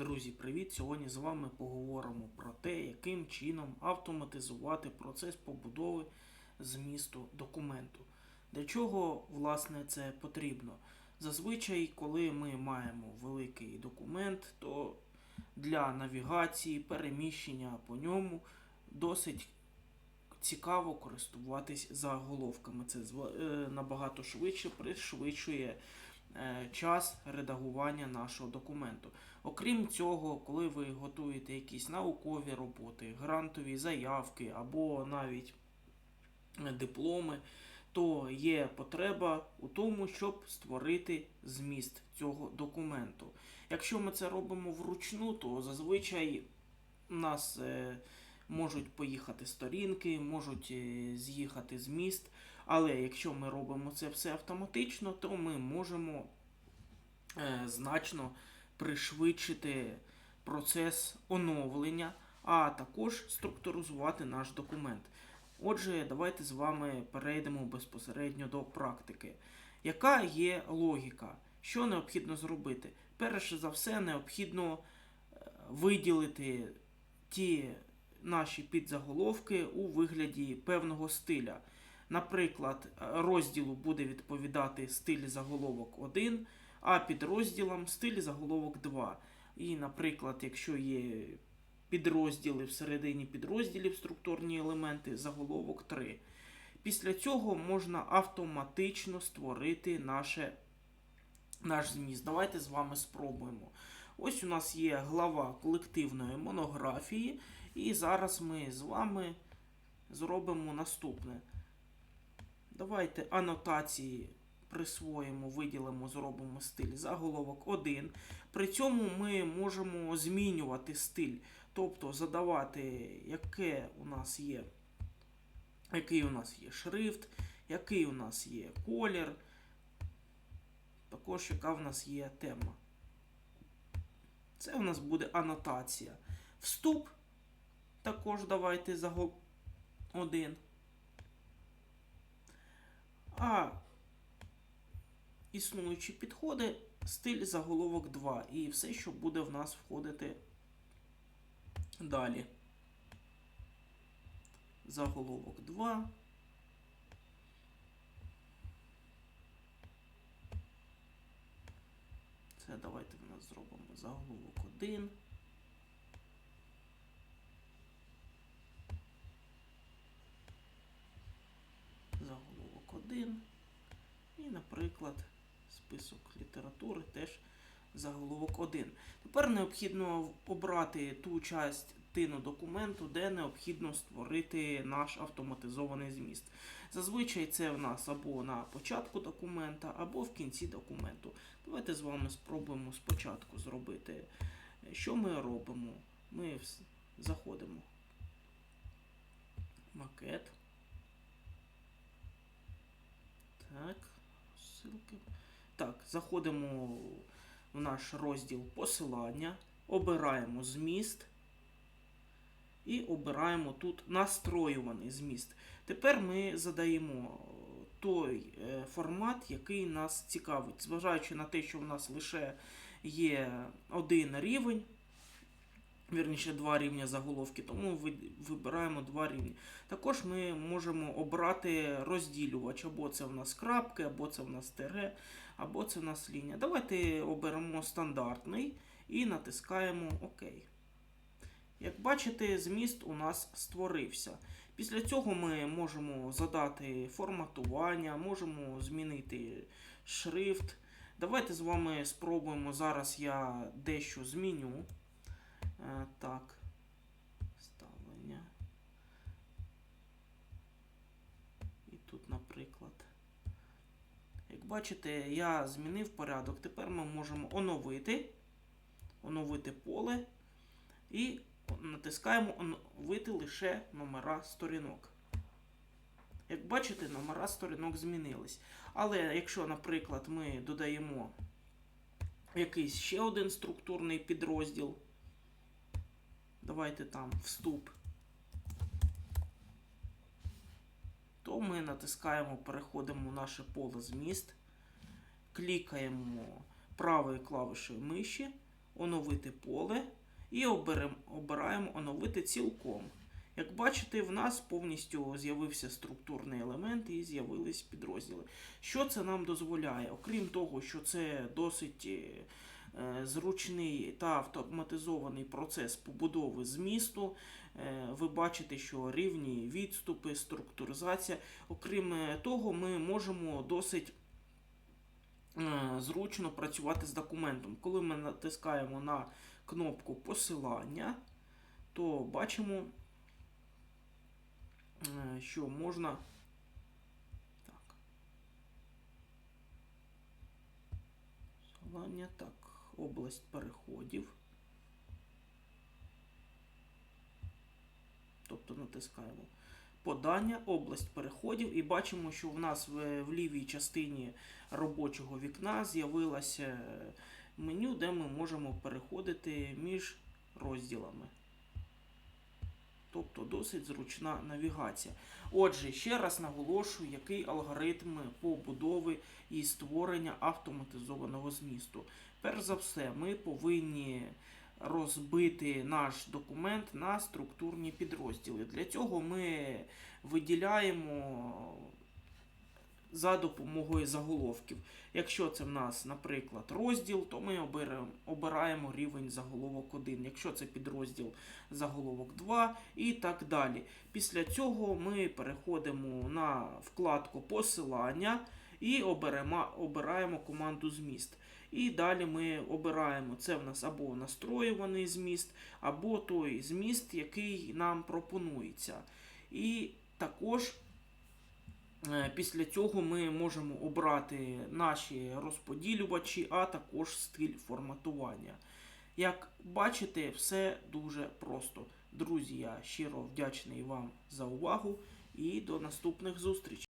Друзі, привіт! Сьогодні з вами поговоримо про те, яким чином автоматизувати процес побудови змісту документу. Для чого власне це потрібно? Зазвичай, коли ми маємо великий документ, то для навігації, переміщення по ньому досить цікаво користуватись заголовками. Це е, набагато швидше пришвидшує час редагування нашого документу. Окрім цього, коли ви готуєте якісь наукові роботи, грантові заявки або навіть е, дипломи, то є потреба у тому, щоб створити зміст цього документу. Якщо ми це робимо вручну, то зазвичай нас е, можуть поїхати сторінки, можуть е, з'їхати зміст. Але якщо ми робимо це все автоматично, то ми можемо е, значно пришвидшити процес оновлення, а також структуризувати наш документ. Отже, давайте з вами перейдемо безпосередньо до практики. Яка є логіка? Що необхідно зробити? Перше за все, необхідно е, виділити ті наші підзаголовки у вигляді певного стиля. Наприклад, розділу буде відповідати стиль заголовок 1, а підрозділам стиль заголовок 2. І, наприклад, якщо є підрозділи всередині підрозділів, структурні елементи, заголовок 3. Після цього можна автоматично створити наше, наш зміст. Давайте з вами спробуємо. Ось у нас є глава колективної монографії, і зараз ми з вами зробимо наступне. Давайте анотації присвоїмо, виділимо, зробимо стиль заголовок 1. При цьому ми можемо змінювати стиль, тобто задавати, яке у нас є, який у нас є шрифт, який у нас є колір, також яка в нас є тема. Це у нас буде анотація. Вступ також давайте загол 1. А існуючі підходи, стиль заголовок 2. І все, що буде в нас входити далі. Заголовок 2. Це давайте в нас зробимо заголовок 1. Заголовок 1. І, наприклад, список літератури теж заголовок 1. Тепер необхідно обрати ту частину документу, де необхідно створити наш автоматизований зміст. Зазвичай це в нас або на початку документа, або в кінці документу. Давайте з вами спробуємо спочатку зробити. Що ми робимо? Ми заходимо. Макет. Так, ссылки. Так, заходимо в наш розділ посилання, обираємо зміст і обираємо тут настроюваний зміст. Тепер ми задаємо той е, формат, який нас цікавить, зважаючи на те, що в нас лише є один рівень. Вірніше, два рівня заголовки, тому ви- вибираємо два рівні. Також ми можемо обрати розділювач, або це в нас крапки, або це в нас тире, або це в нас лінія. Давайте оберемо стандартний і натискаємо ОК. Як бачите, зміст у нас створився. Після цього ми можемо задати форматування, можемо змінити шрифт. Давайте з вами спробуємо. Зараз я дещо зміню. Е, Так. Ставлення. І тут, наприклад. Як бачите, я змінив порядок. Тепер ми можемо оновити. Оновити поле. І натискаємо оновити лише номера сторінок. Як бачите, номера сторінок змінились. Але якщо, наприклад, ми додаємо якийсь ще один структурний підрозділ, давайте там вступ, то ми натискаємо, переходимо в наше поле зміст, клікаємо правою клавішею миші, оновити поле і обираємо оновити цілком. Як бачите, в нас повністю з'явився структурний елемент і з'явились підрозділи. Що це нам дозволяє? Окрім того, що це досить е, зручний та автоматизований процес побудови змісту, е, ви бачите, що рівні відступи, структуризація. Окрім е, того, ми можемо досить е, зручно працювати з документом. Коли ми натискаємо на кнопку посилання, то бачимо, е, що можна. Так. Посилання, так, область переходів. Тобто натискаємо подання, область переходів і бачимо, що в нас в, в лівій частині робочого вікна з'явилося меню, де ми можемо переходити між розділами. Тобто досить зручна навігація. Отже, ще раз наголошую, який алгоритм побудови і створення автоматизованого змісту. Перш за все, ми повинні розбити наш документ на структурні підрозділи. Для цього ми виділяємо за допомогою заголовків. Якщо це в нас, наприклад, розділ, то ми обираємо рівень заголовок 1. Якщо це підрозділ заголовок 2 і так далі. Після цього ми переходимо на вкладку посилання і обираємо команду зміст. І далі ми обираємо це в нас або настроюваний зміст, або той зміст, який нам пропонується. І також після цього ми можемо обрати наші розподілювачі, а також стиль форматування. Як бачите, все дуже просто. Друзі, я щиро вдячний вам за увагу і до наступних зустрічей.